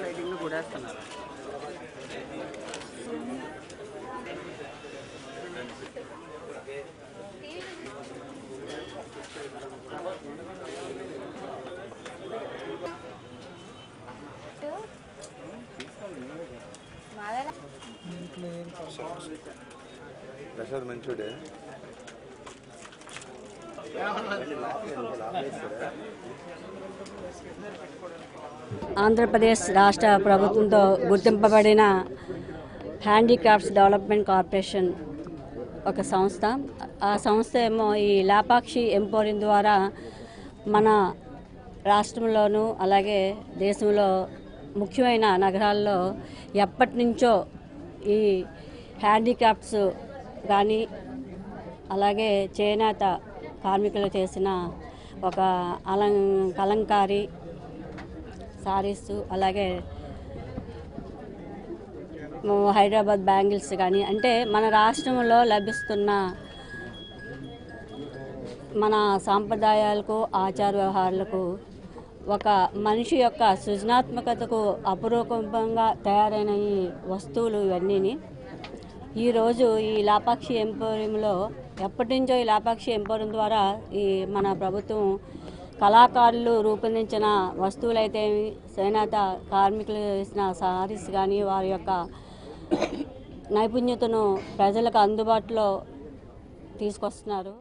Lighting కూడా వేస్తున్నారు ప్రసాద్ మంచుడే. ఆంధ్రప్రదేశ్ రాష్ట్ర ప్రభుత్వంతో గుర్తింపబడిన హ్యాండీక్రాఫ్ట్స్ డెవలప్మెంట్ కార్పొరేషన్ ఒక సంస్థ. ఆ సంస్థ ఏమో ఈ లాపాక్షి ఎంపోరియం ద్వారా మన రాష్ట్రంలోనూ అలాగే దేశంలో ముఖ్యమైన నగరాల్లో ఎప్పటి నుంచో ఈ హ్యాండీక్రాఫ్ట్స్ కానీ అలాగే చేనేత కార్మికులు చేసిన ఒక అలం కలంకారీ సారీస్ అలాగే హైదరాబాద్ బ్యాంగిల్స్ కానీ అంటే మన రాష్ట్రంలో లభిస్తున్న మన సాంప్రదాయాలకు ఆచార వ్యవహారాలకు ఒక మనిషి యొక్క సృజనాత్మకతకు అపురూపంగా తయారైన ఈ వస్తువులు ఇవన్నీని ఈరోజు ఈ లాపాక్షి ఎంపోరియంలో ఎప్పటి నుంచో ఈ లాపాక్షి ఎంపోరియం ద్వారా ఈ మన ప్రభుత్వం కళాకారులు రూపొందించిన వస్తువులైతే చేనేత కార్మికులు వేసిన సారీస్ కానీ వారి యొక్క నైపుణ్యతను ప్రజలకు అందుబాటులో తీసుకొస్తున్నారు.